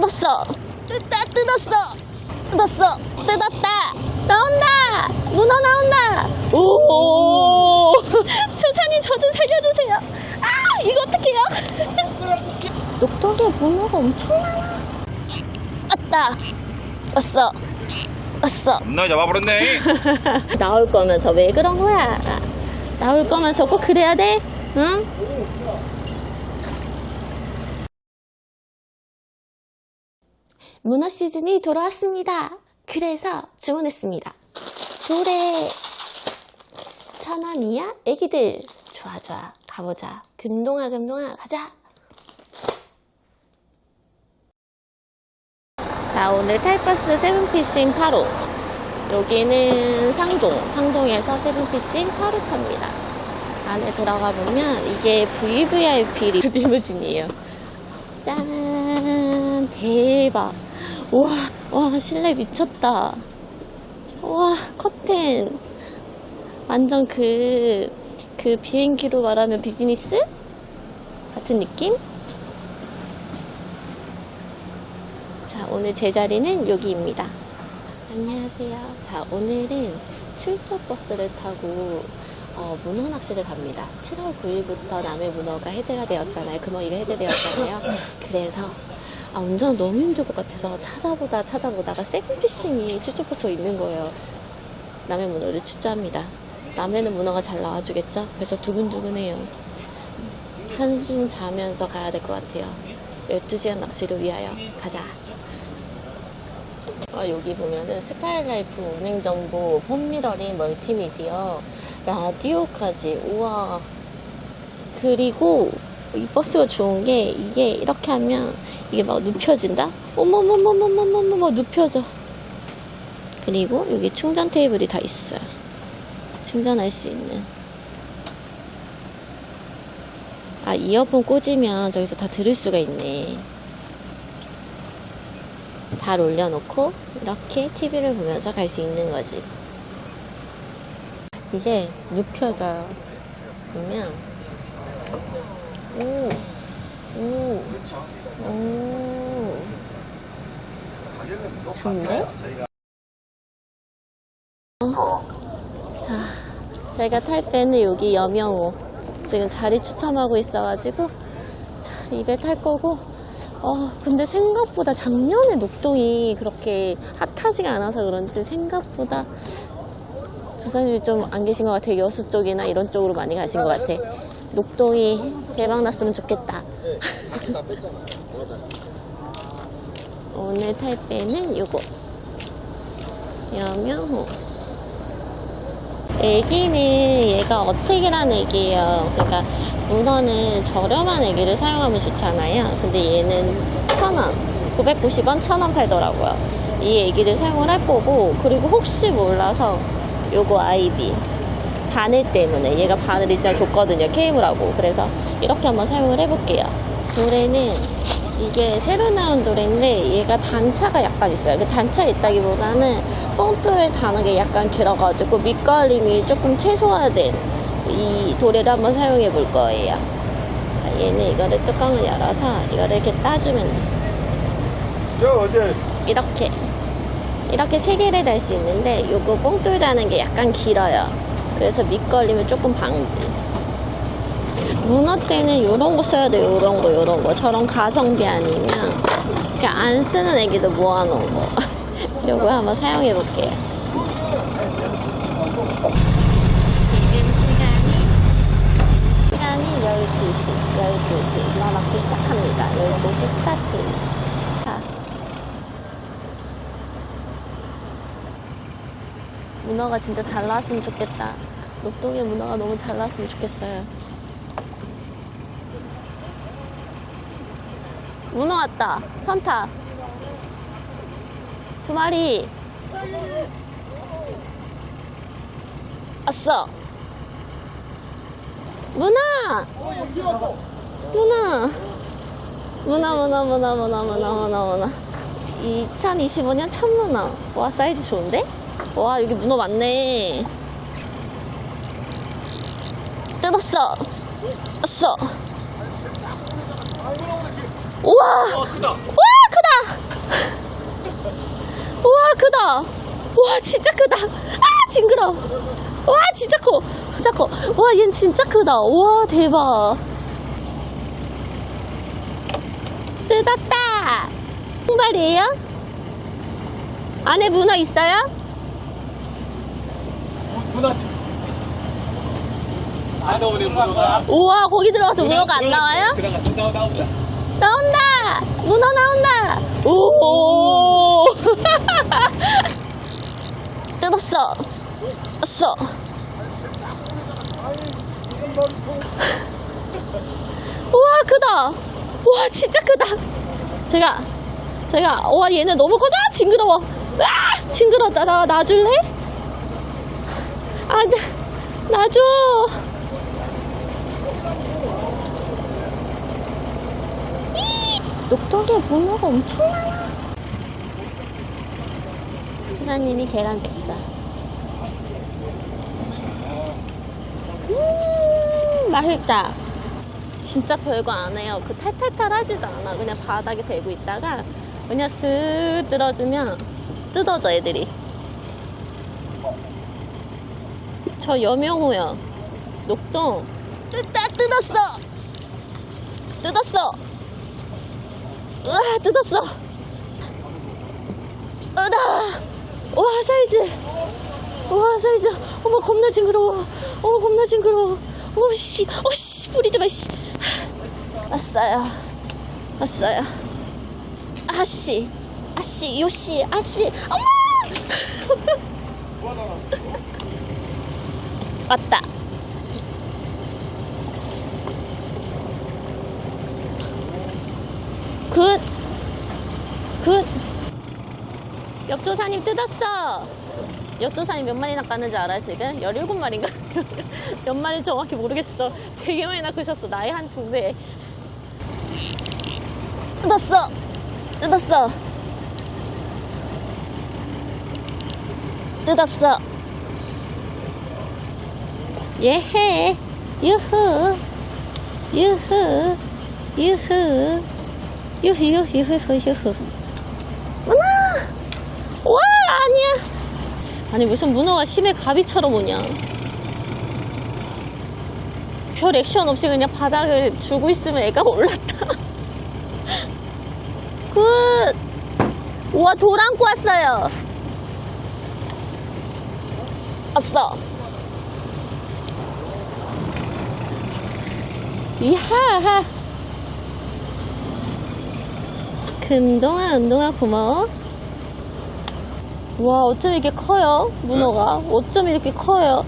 뜯었어. 뜯다 뜯었어. 뜯었어. 뜯었다. 나온다. 문어 나온다. 오. 조사님 저 좀 살려주세요. 아 이거 어떡해요? 녹동에 문어가 엄청 많아. 왔다. 왔어. 왔어. 겁나 잡아버렸네. 나올 거면서 왜 그런 거야? 나올 거면서 꼭 그래야 돼? 응? 문어 시즌이 돌아왔습니다. 그래서 주문했습니다. 조래 천 원이야? 애기들 좋아 좋아 가보자. 금동아 금동아 가자. 자 오늘 탈버스 세븐피싱 8호 여기는 상동, 상동에서 세븐피싱 8호 탑니다. 안에 들어가 보면 이게 VVIP 리- 리무진이에요. 짠! 대박! 와, 와, 실내 미쳤다. 와, 커튼. 완전 그, 그 비행기로 말하면 비즈니스? 같은 느낌? 자, 오늘 제 자리는 여기입니다. 안녕하세요. 자, 오늘은 출석 버스를 타고 어, 문어 낚시를 갑니다. 7월 9일부터 남해 문어가 해제가 되었잖아요. 금어이가 해제되었잖아요. 그래서 아, 운전 너무 힘들 것 같아서 찾아보다 찾아보다가 세븐피싱이 버스가 있는 거예요. 남해 문어를 출조합니다. 남해는 문어가 잘 나와주겠죠? 그래서 두근두근해요. 한숨 자면서 가야 될 것 같아요. 12시간 낚시를 위하여 가자. 아, 여기 보면은 스카이라이프 운행정보, 폼미러링, 멀티미디어, 라디오까지. 우와. 그리고 이 버스가 좋은 게 이게 이렇게 하면 이게 막 눕혀진다? 어머머머머머머머 눕혀져. 그리고 여기 충전 테이블이 다 있어요. 충전할 수 있는. 아, 이어폰 꽂으면 저기서 다 들을 수가 있네. 발 올려놓고 이렇게 TV를 보면서 갈 수 있는 거지. 이게 눕혀져요. 보면 오, 오, 오, 좋은데? 어? 자, 제가 탈 때는 여기 여명호 지금 자리 추첨하고 있어가지고 자, 이걸 탈 거고 어, 근데 생각보다 작년에 녹동이 그렇게 핫하지가 않아서 그런지 생각보다 조사님이 좀 안 계신 것 같아요. 여수 쪽이나 이런 쪽으로 많이 가신 것 같아. 녹동이 대박 났으면 좋겠다. 오늘 탈 때는 요거. 여명호. 애기는 얘가 어택이라는 애기예요. 그러니까 문어는 저렴한 애기를 사용하면 좋잖아요. 근데 얘는 천 원, 990원, 천원 팔더라고요. 이 애기를 사용을 할 거고 그리고 혹시 몰라서 요거 아이비 바늘 때문에 얘가 바늘 일자 줬거든요. 케이블하고 그래서 이렇게 한번 사용을 해볼게요. 노래는 이게 새로 나온 노래인데 얘가 단차가 약간 있어요. 그 단차 있다기보다는 뽕돌 게 약간 길어가지고 밑걸림이 조금 최소화된 이 도래를 한번 사용해 볼 거예요. 자, 얘는 이거를 뚜껑을 열어서 이거를 이렇게 따주면 돼. 저 어제 이렇게 이렇게 세 개를 달 수 있는데 요거 뽕돌 다는 게 약간 길어요. 그래서 밑걸림을 조금 방지. 문어 때는 요런 거 써야 돼요. 요런 거, 요런 거. 저런 가성비 아니면 그냥 안 쓰는 애기도 모아놓은 거. 요거 한번 사용해 볼게요. 지금 시간이 시간이 12시, 12시. 문어 낚시 시작합니다. 12시 스타트. 자, 문어가 진짜 잘 나왔으면 좋겠다. 녹동의 문어가 너무 잘 나왔으면 좋겠어요. 문어 왔다. 선타. 두 마리. 왔어. 문어! 문어! 문어, 문어, 문어, 문어, 문어, 문어, 문어. 2025년 첫 문어. 와, 사이즈 좋은데? 와, 여기 문어 많네. 뜯었어. 뜯었어. 우와! 우와, 크다! 우와, 크다! 우와, 진짜 크다! 아, 징그러. 우와, 진짜 커! 진짜 커! 우와, 얘는 진짜 크다! 우와, 대박! 뜯었다! 통발이에요? 안에 문어 있어요? 우와, 거기 들어가서 문어가 안 나와요? 나온다. 문어 나온다! 오! 뜯었어. 뜯었어. 우와, 크다! 우와, 진짜 크다! 제가, 제가, 와, 얘는 너무 커다! 징그러워! 아! 징그럽다. 나, 놔줄래? 아, 나, 놔줘! 녹동에 문어가 엄청 많아. 사장님이 계란 줬어. 음, 맛있다. 진짜 별거 안 해요. 그 탈탈탈 하지도 않아. 그냥 바닥에 대고 있다가 그냥 슥 들어주면 뜯어져, 애들이. 저 여명호요. 녹동. 뜯다, 뜯었어! 뜯었어! 우와 뜯었어. 으다 와 사이즈. 와 사이즈. 어머 겁나 징그러워. 어머 겁나 징그러워. 오씨. 오씨 뿌리지 마씨. 왔어요 왔어요 아씨. 아씨 요씨. 아씨. 어머! 왔다 굿! 굿! 역조사님 뜯었어! 역조사님 몇 마리나 깠는지 알아, 지금? 17마리인가? 몇 마리 정확히 모르겠어. 되게 많이 낚으셨어. 나의 한 두 배. 뜯었어! 뜯었어! 뜯었어! 예해! 유후! 유후! 유후! 유후 유후 유후 유후 아니야. 아니 무슨 문어가 심해 가비처럼 오냐. 별 액션 없이 그냥 바닥을 주고 있으면 애가 올랐다. 굿! 우와 돌 안고 왔어요. 왔어. 이하하. 금동아, 은동아, 고마워. 와, 어쩜 이렇게 커요? 문어가. 어쩜 이렇게 커요?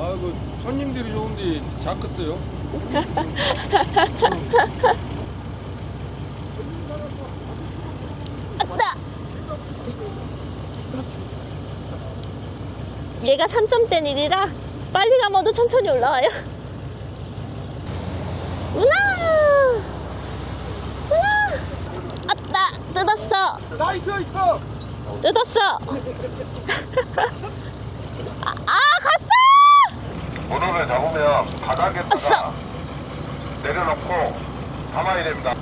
아이고 손님들이 좋은데 작겠어요. 아따! 얘가 3점대 일이라 빨리 가면도 천천히 올라와요. 문어! 문어! 아따! 뜯었어! 나 있어 있어. 뜯었어! 아, 아, 갔어! 문어를 잡으면 바닥에다가 아싸! 내려놓고 담아야 됩니다.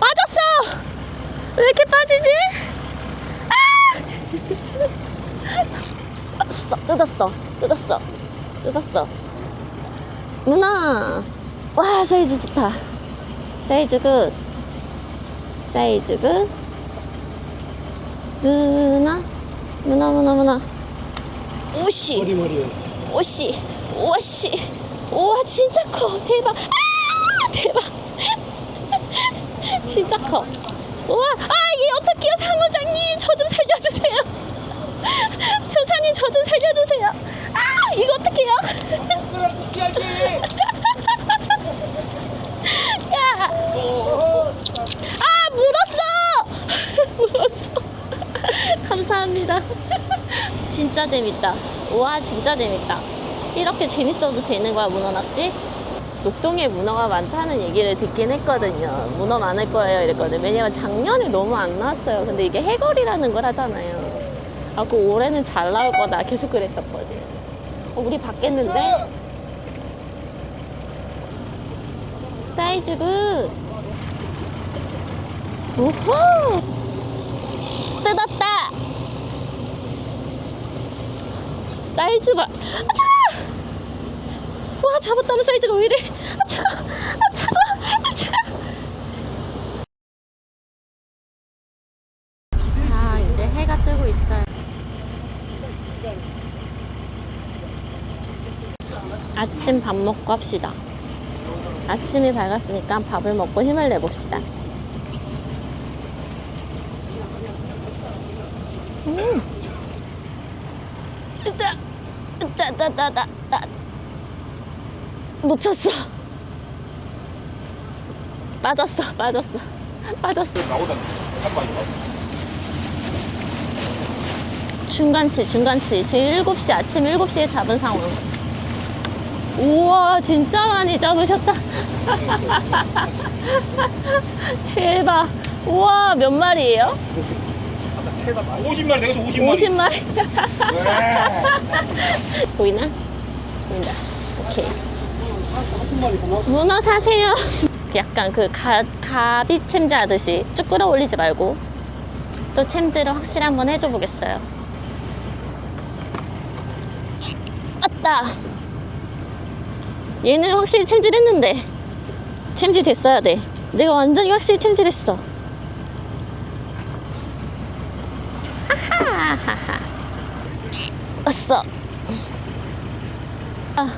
빠졌어! 왜 이렇게 빠지지? 아! 뜯었어, 뜯었어, 뜯었어, 뜯었어. 문어! 와, 사이즈 좋다. 사이즈 굿. 사이즈 굿. 문어, 문어, 문어, 문어. 오씨! 머리 머리. 오씨, 오씨, 우와 진짜 커, 대박, 아 대박, 진짜 커. 우와, 아 얘 어떡해요, 사무장님, 저 좀 살려주세요. 조사님, 저 좀 살려주세요. 아 이거 어떡해요? 야, 아 물었어, 물었어. 감사합니다. 진짜 재밌다. 우와, 진짜 재밌다. 이렇게 재밌어도 되는 거야, 문어 낚시? 녹동에 문어가 많다는 얘기를 듣긴 했거든요. 문어 많을 거예요, 이랬거든요. 왜냐면 작년에 너무 안 나왔어요. 근데 이게 해거리라는 걸 하잖아요. 아, 그 올해는 잘 나올 거다. 계속 그랬었거든. 어, 우리 받겠는데? 사이즈 굿. 우후! 뜯었다! 사이즈 봐. 아, 차가! 와, 잡았다는 사이즈가 왜 이래? 아, 차가! 아, 차가! 아, 차가! 자, 이제 해가 뜨고 있어요. 아침 밥 먹고 합시다. 아침이 밝았으니까 밥을 먹고 힘을 내봅시다. 음. 으짜, 으짜, 짜, 짜, 짜, 짜. 놓쳤어. 빠졌어, 빠졌어, 빠졌어. 중간치, 중간치. 지금 7시, 아침 7시에 잡은 상황. 우와, 진짜 많이 잡으셨다. 대박. 우와, 몇 마리예요? 50마리 되겠어, 50마리. 50마리. 보이나? 보인다. 오케이. 문어 사세요. 약간 그 가, 가비 챔즈 하듯이 쭉 끌어올리지 말고 또 챔즈를 확실히 한번 해줘 보겠어요. 아따! 얘는 확실히 챔질했는데 챔질 됐어야 돼. 내가 완전히 확실히 챔질했어. 하하하하. 왔어. 아.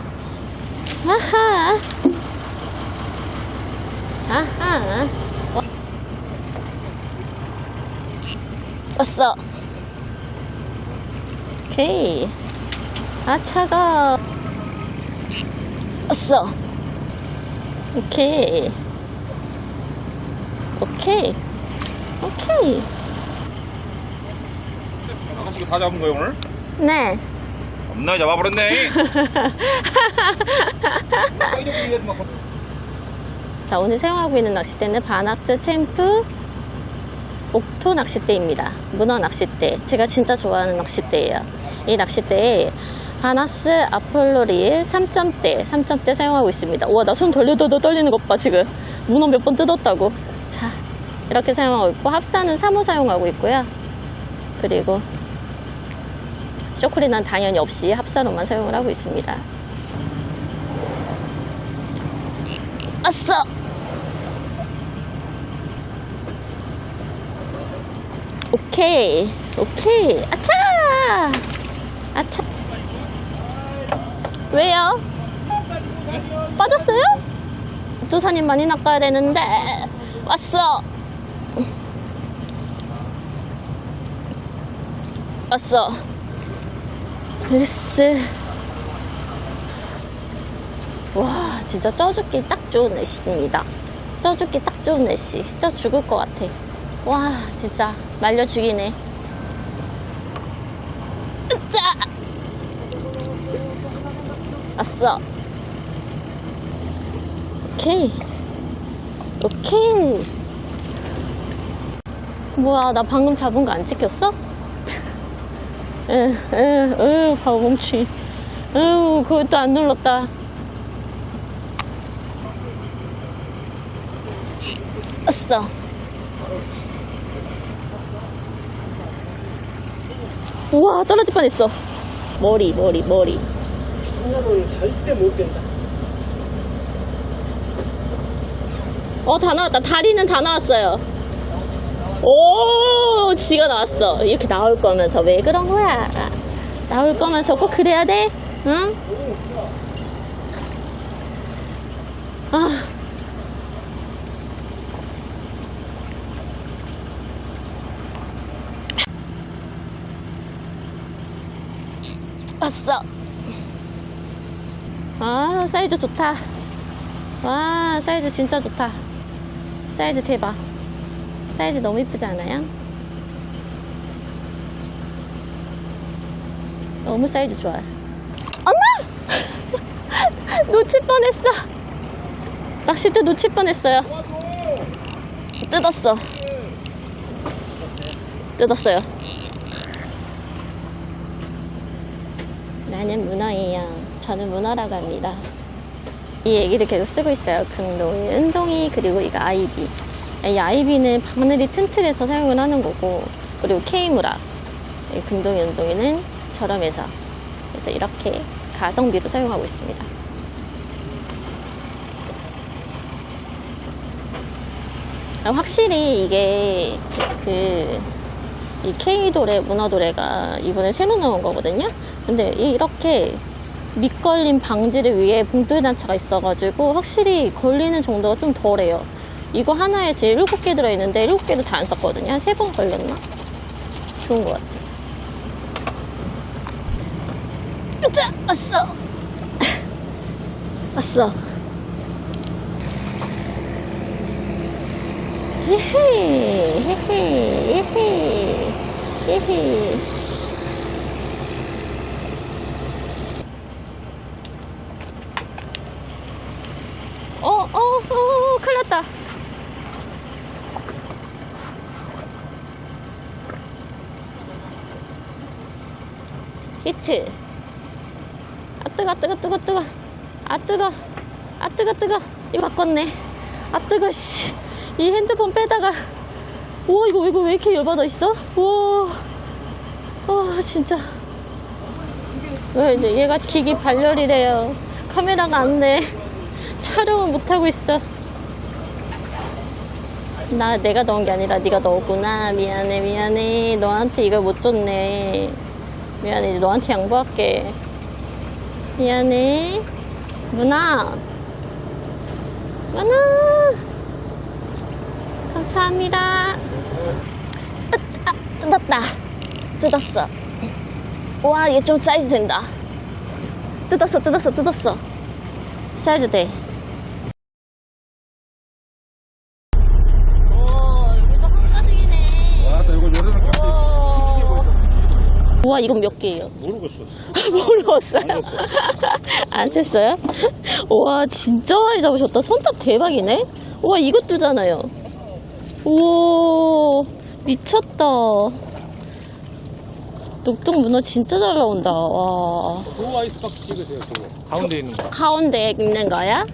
아하. 아하. 와- 왔어. 오케이. 아, 차가. 왔어. 오케이. 오케이. 오케이. 아까 다 잡은 거야, 오늘? 네. 겁나 잡아버렸네. 자, 오늘 사용하고 있는 낚싯대는 바낙스 챔프 옥토 낚싯대입니다. 문어 낚싯대. 제가 진짜 좋아하는 낚싯대예요. 이 낚싯대에 바낙스 아폴로리일 3점대, 3점대 사용하고 있습니다. 우와, 나손 떨리더더 떨리는 것 봐, 지금. 문어 몇 번 뜯었다고. 자, 이렇게 사용하고 있고, 합사는 3호 사용하고 있고요. 그리고 쇼크리는 당연히 없이 합사로만 사용을 하고 있습니다. 왔어! 오케이, 오케이. 아차! 아차. 왜요? 빠졌어요? 두산이 많이 낚아야 되는데. 왔어! 왔어. 글쎄. 와, 진짜 쪄 죽기 딱 좋은 애씨입니다. 쪄 죽기 딱 좋은 애씨. 쪄 죽을 것 같아. 와, 진짜 말려 죽이네. 으짜! 왔어. 오케이. 오케이. 뭐야, 나 방금 잡은 거 안 찍혔어? 에, 에, 에, 바보 뭉치. 에휴, 그것도 안 눌렀다. 왔어. 우와, 떨어질 뻔했어. 머리, 머리, 머리. 한나동이 절대 못 된다. 어, 다 나왔다. 다리는 다 나왔어요. 오, 지가 나왔어. 이렇게 나올 거면서 왜 그런 거야? 나올 거면서 꼭 그래야 돼? 응? 아. 왔어. 아, 사이즈 좋다. 와, 사이즈 진짜 좋다. 사이즈 대박. 사이즈 너무 이쁘지 않아요? 너무 사이즈 좋아요. 엄마! 놓칠 뻔했어. 낚싯대 놓칠 뻔했어요. 뜯었어. 뜯었어요. 나는 문어예요. 저는 문어라고 합니다. 이 얘기를 계속 쓰고 있어요. 금동이, 은동이, 그리고 이거 아이비. 이 아이비는 바늘이 튼튼해서 사용을 하는 거고, 그리고 케이무라. 이 금동이, 은동이는 저렴해서 그래서 이렇게 가성비로 사용하고 있습니다. 아, 확실히 이게 그, 이 K도래, 문어도래가 이번에 새로 나온 거거든요? 근데 이렇게 밑걸림 방지를 위해 봉돌 단차가 있어가지고 확실히 걸리는 정도가 좀 덜해요. 이거 하나에 지금 7개 들어있는데 7개를 다안 썼거든요. 한 3번 걸렸나? 좋은 것 같아. 자, 왔어! 왔어. 헤헤, 헤헤, 헤헤, 헤헤. 어, 어, 어, 큰일 났다. 히트. 아, 뜨거, 뜨거, 뜨거, 뜨거. 아, 뜨거. 아, 뜨거, 뜨거. 이거 바꿨네. 아, 뜨거, 씨. 이 핸드폰 빼다가. 오, 이거, 이거 왜 이렇게 열받아 있어? 오. 와, 진짜. 왜, 이제 얘가 기기 발열이래요. 카메라가 안 돼. 촬영을 못하고 있어. 나 내가 넣은 게 아니라 네가 넣었구나. 미안해 미안해. 너한테 이걸 못 줬네. 미안해 너한테 양보할게. 미안해. 문아. 문아. 감사합니다. 으, 아, 뜯었다. 뜯었어. 와, 얘 좀 사이즈 된다. 뜯었어, 뜯었어, 뜯었어. 사이즈 돼. 오, 여기도 한가득이네. 아, 또 이거 요리는 우 와, 이건 몇 개예요? 모르겠어. 모르겠어요. 안 셌어요? 우와, 진짜 많이 잡으셨다. 손톱 대박이네? 우와, 이것도잖아요. 우와, 미쳤다. 녹동 문어 진짜 잘 나온다. 와. 그 아이스박스 찍으세요, 그거. 가운데 있는 거. 가운데 있는 거야?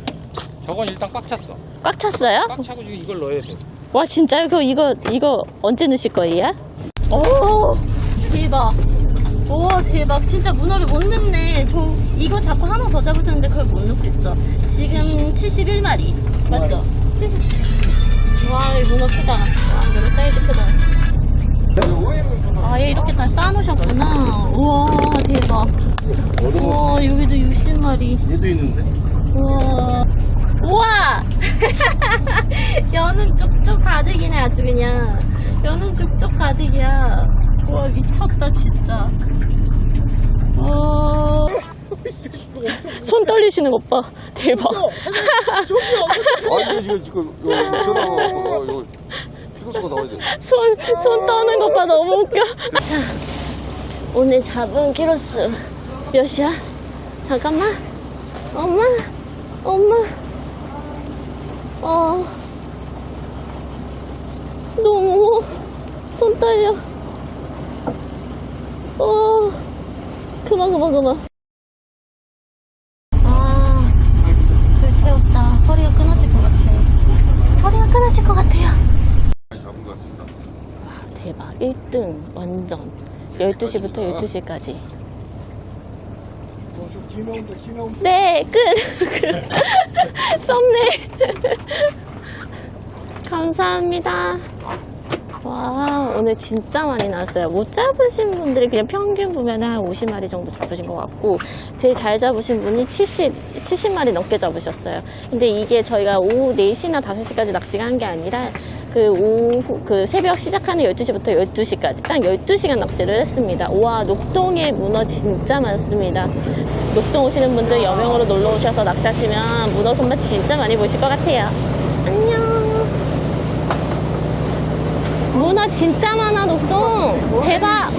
저건 일단 꽉 찼어. 꽉 찼어요? 꽉 차고 지금 이걸 넣어야 돼. 와 진짜요? 그 이거 이거 언제 넣으실 거예요? 오 대박. 오 대박. 진짜 문어를 못 넣네. 저 이거 자꾸 하나 더 잡으셨는데 그걸 못 넣고 있어. 지금 71마리 맞죠? 70. 와, 이 문어 크다. 와, 문어 사이즈 크다. 아예 이렇게 다 쌓아놓으셨구나. 우와 대박. 우와 여기도 60마리. 얘도 있는데. 우와. 우와! 연은 쭉쭉 가득이네, 아주 그냥. 연은 쭉쭉 가득이야. 우와, 미쳤다, 진짜. 와. 손 떨리시는 것 봐. 대박. 아, 이거 지금, 지금, 요, 저런, 어, 요, 피고수가 나와야 돼. 손, 손 떠는 것 봐. 너무 웃겨. 자, 오늘 잡은 키로수 몇이야? 잠깐만. 엄마, 엄마. 어. 너무 손 떨려. 어. 그만, 그만, 그만. 아, 불 태웠다. 허리가 끊어질 것 같아. 허리가 끊어질 것 같아요. 잡은 것 같습니다. 대박. 1등 완전. 12시부터 12시까지. 기 나온다, 기 나온다. 네, 끝. 썸네. 감사합니다. 와, 오늘 진짜 많이 나왔어요. 못 잡으신 분들이 그냥 평균 보면 한 50마리 정도 잡으신 것 같고, 제일 잘 잡으신 분이 70, 70마리 넘게 잡으셨어요. 근데 이게 저희가 오후 4시나 5시까지 낚시가 한 게 아니라, 그 오후, 그 새벽 시작하는 12시부터 12시까지 딱 12시간 낚시를 했습니다. 와, 녹동에 문어 진짜 많습니다. 녹동 오시는 분들 여명으로 놀러 오셔서 낚시하시면 문어 손맛 진짜 많이 보실 것 같아요. 안녕. 문어 진짜 많아, 녹동. 대박.